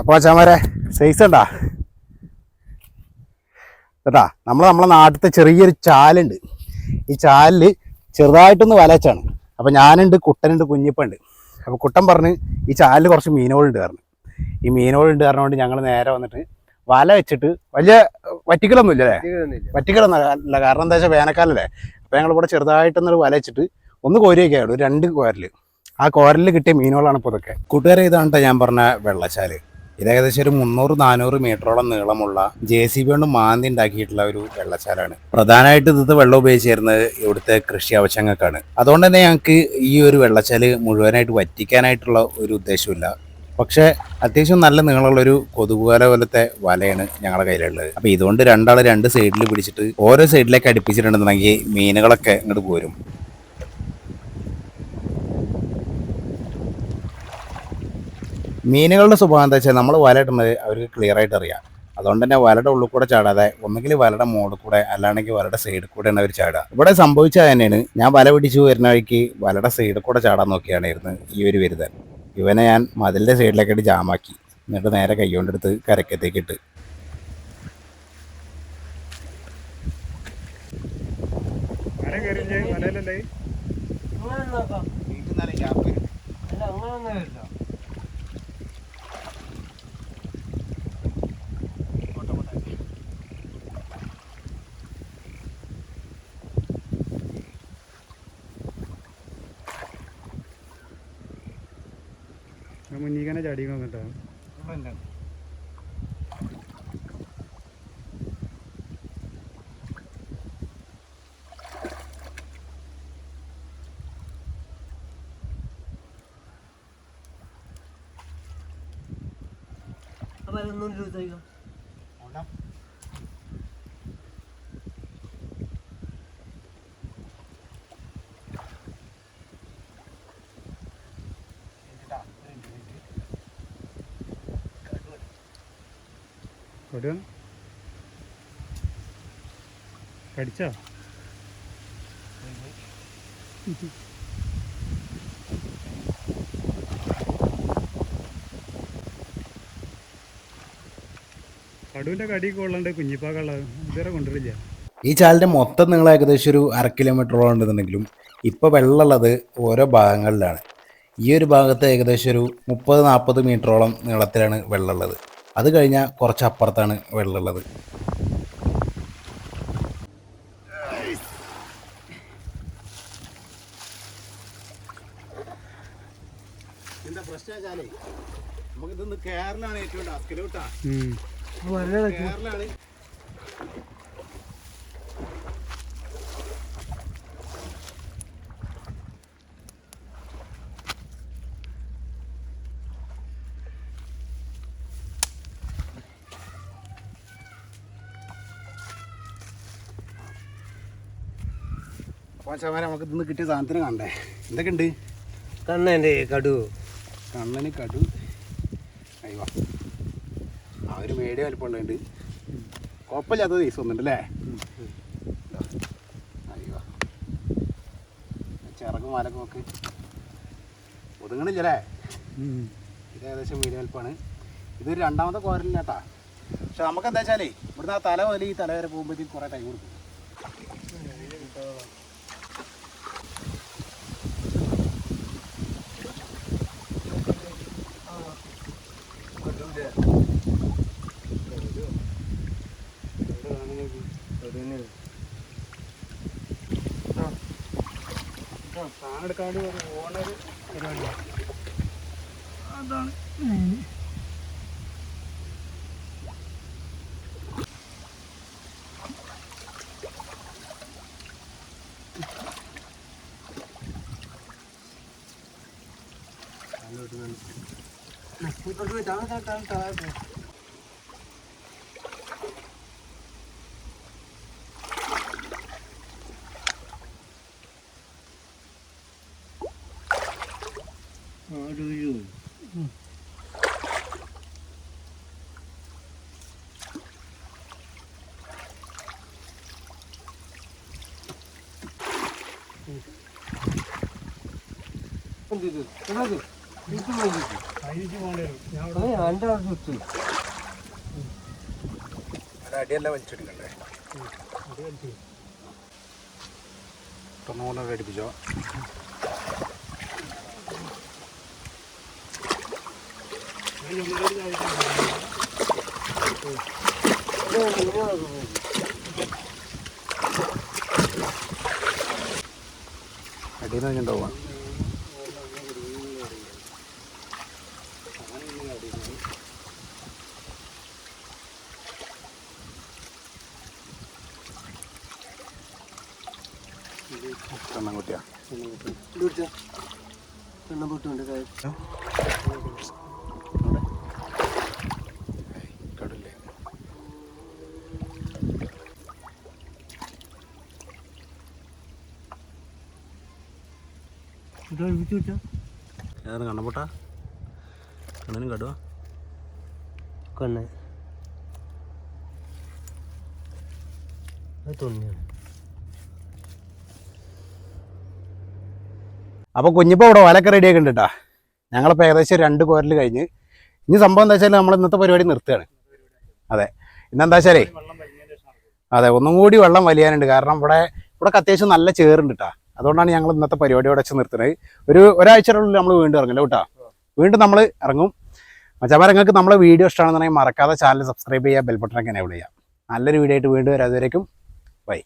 അപ്പോൾ ചമരെ സൈസ് ഉണ്ടാ? കേട്ടാ നമ്മൾ നമ്മളെ നാട്ടിലത്തെ ചെറിയൊരു ചാലുണ്ട്. ഈ ചാലിൽ ചെറുതായിട്ടൊന്ന് വലച്ചാണ്. അപ്പോൾ ഞാനുണ്ട് കുട്ടനുണ്ട് കുഞ്ഞിപ്പുണ്ട്. അപ്പോൾ കുട്ടൻ പറഞ്ഞ് ഈ ചാലിൽ കുറച്ച് മീനുകളുണ്ട് പറഞ്ഞു. ഈ മീനുകളുണ്ട് പറഞ്ഞുകൊണ്ട് ഞങ്ങൾ നേരെ വന്നിട്ട് വല വെച്ചിട്ട് വലിയ വറ്റിക്കലൊന്നും ഇല്ല അല്ലേ വറ്റിക്കലൊന്നും അല്ല കാരണം എന്താ വെച്ചാൽ വേനൽക്കാലല്ലേ. അപ്പോൾ ഞങ്ങൾ ഇവിടെ ചെറുതായിട്ടൊന്നൊരു വല വെച്ചിട്ട് ഒന്ന് കോരിയൊക്കെ രണ്ട് കോരൽ ആ കോരലിൽ കിട്ടിയ മീനുകളാണ് ഇപ്പോൾ ഇതൊക്കെ. കൂട്ടുകാരെ ഇതാണ് ഞാൻ പറഞ്ഞ വെള്ളച്ചാൽ. ഇത് ഏകദേശം ഒരു മുന്നൂറ് നാനൂറ് മീറ്ററോളം നീളമുള്ള ജെ സി ബി കൊണ്ട് മാന്തി ഉണ്ടാക്കിയിട്ടുള്ള ഒരു വെള്ളച്ചാലാണ്. പ്രധാനമായിട്ട് ഇത് വെള്ളം ഉപയോഗിച്ചിരുന്നത് ഇവിടുത്തെ കൃഷി ആവശ്യങ്ങൾക്കാണ്. അതുകൊണ്ട് തന്നെ ഞങ്ങൾക്ക് ഈ ഒരു വെള്ളച്ചാൽ മുഴുവനായിട്ട് വറ്റിക്കാനായിട്ടുള്ള ഒരു ഉദ്ദേശമില്ല പക്ഷെ അത്യാവശ്യം നല്ല നീളമുള്ളൊരു കൊതുകുവല പോലത്തെ വലയാണ് ഞങ്ങളുടെ കയ്യിലുള്ളത്. അപ്പോൾ ഇതുകൊണ്ട് രണ്ടാൾ രണ്ട് സൈഡിൽ പിടിച്ചിട്ട് ഓരോ സൈഡിലേക്ക് അടുപ്പിച്ചിട്ടുണ്ടെന്നുണ്ടെങ്കിൽ മീനുകളൊക്കെ ഇങ്ങോട്ട് പോരും. മീനുകളുടെ സ്വഭാവം എന്താ വെച്ചാൽ നമ്മൾ വലയിടുന്നത് അവർക്ക് ക്ലിയർ ആയിട്ട് അറിയാം. അതുകൊണ്ട് തന്നെ വലയുടെ ഉള്ളിൽ കൂടെ ചാടാതെ ഒന്നുകിൽ വലയുടെ മോളിൽ കൂടെ അല്ലാണെങ്കിൽ വലയുടെ സൈഡിൽ കൂടെയാണ് അവർ ചാടുക. ഇവിടെ സംഭവിച്ച തന്നെയാണ്. ഞാൻ വല പിടിച്ചു വരുന്ന വഴിക്ക് വലയുടെ സൈഡിൽ കൂടെ ചാടാൻ നോക്കിയാണ് ഇരുന്ന് ഈ ഒരു വരുതൻ ഇവനെ ഞാൻ മതിലിന്റെ സൈഡിലേക്കായിട്ട് ജാമാക്കി എന്നിട്ട് നേരെ കൈകൊണ്ടെടുത്ത് കരക്കത്തേക്ക് ഇട്ട്. വലയിലല്ലേ? അല്ല അങ്ങനെ ഒന്നും വരില്ല മുന്നിക്കനെ ചടിക്കണം എന്നിട്ടാണ് അപ്പൊ അതൊന്നും ചോദിച്ചോ കൊടു കടിച്ചോ? കടുവിന്റെ കടിയൊക്കെ ഉള്ളതുകൊണ്ട് കുഞ്ഞിപ്പാക്കുള്ള ഇതുവരെ കൊണ്ടുവരില്ല. ഈ ചാലിന്റെ മൊത്തം നിങ്ങൾ ഏകദേശം ഒരു അര കിലോമീറ്ററോളം ഉണ്ടെന്നുണ്ടെങ്കിലും ഇപ്പോൾ വെള്ളമുള്ളത് ഓരോ ഭാഗങ്ങളിലാണ്. ഈ ഒരു ഭാഗത്ത് ഏകദേശം ഒരു മുപ്പത് നാൽപ്പത് മീറ്ററോളം നീളത്തിലാണ് വെള്ളമുള്ളത്. അത് കഴിഞ്ഞാൽ കുറച്ച് അപ്പുറത്താണ് വെള്ളമുള്ളത്. എന്താ പ്രശ്നം നമുക്കിതൊന്ന് കേരളമാണ് ഏറ്റവും ടാസ്കിലോട്ടാ കേരളാണ് അപ്പോൾ ശവരം നമുക്ക് ഇന്ന് കിട്ടിയ സാധനത്തിന് കണ്ടേ. എന്തൊക്കെ ഉണ്ട്? കണ്ണന്റെ കടു. കണ്ണന് കടു. അയ്യോ ആ ഒരു മേടിയ വലിപ്പമുണ്ട് കുഴപ്പമില്ലാത്ത ദിവസം ഒന്നുണ്ട് അല്ലേ? അയ്യോ ചിറകും മാലക്കും ഒക്കെ ഒതുങ്ങണില്ലല്ലേ ഇത് ഏകദേശം വീട് വലിപ്പമാണ്. ഇതൊരു രണ്ടാമത്തെ കോരലില്ല പക്ഷെ നമുക്ക് എന്താ വെച്ചാലേ ഇവിടുന്ന് ആ തല മുതൽ ഈ തല വരെ പോകുമ്പോഴത്തേക്കും കുറേ ടൈം കൊടുക്കും. സാധനം എടുക്കാണ്ട് പോകുന്ന ഒരു പരിപാടിയാണ് അതാണ് Hello, everyone. あるよ。うん。うん。うん。うん。ん。うん。うん。うん。うん。うん。うん。അടിയെല്ലാം വലിച്ചെടുക്കണ്ടേ? തൊണ്ണൂറ് അടിപ്പിച്ചോ. അടിയിൽ കണ്ണൻകുട്ടിയാ എണ്ണം പൊട്ടുണ്ട് കടല്ലേ. ഏതാണ് കണ്ണപ്പൊട്ട കണ്ണനും കടുവ? കണ്ണ്. അത് തൊണ്ണിയാണ് അപ്പോൾ കുഞ്ഞിപ്പോൾ ഇവിടെ വലൊക്കെ റെഡി ആക്കി കേട്ടാ ഞങ്ങളിപ്പോൾ ഏകദേശം രണ്ട് കോരൽ കഴിഞ്ഞ്. ഇനി സംഭവം എന്താ വെച്ചാൽ നമ്മൾ ഇന്നത്തെ പരിപാടി നിർത്തുകയാണ്. അതെ. ഇന്നെന്താ വെച്ചാലേ അതെ ഒന്നും കൂടി വെള്ളം വലിയാനുണ്ട്. കാരണം ഇവിടെ ഇവിടെ അത്യാവശ്യം നല്ല ചേറുണ്ട് കേട്ടാ അതുകൊണ്ടാണ് ഞങ്ങൾ ഇന്നത്തെ പരിപാടി ഇവിടെ വെച്ച് നിർത്തുന്നത്. ഒരു ഒരാഴ്ചയുടെ നമ്മൾ വീണ്ടും ഇറങ്ങില്ല കേട്ടോ വീണ്ടും നമ്മൾ ഇറങ്ങും. മച്ചാമാർ നിങ്ങൾക്ക് നമ്മളെ വീഡിയോ ഇഷ്ടമാണെന്നുണ്ടെങ്കിൽ മറക്കാതെ ചാനൽ സബ്സ്ക്രൈബ് ചെയ്യുക ബെൽബട്ടൺ ബട്ടണൊക്കെ എനേബിൾ ചെയ്യുക. നല്ലൊരു വീഡിയോ ആയിട്ട് വീണ്ടും വരാം. അതുവരേക്കും ബൈ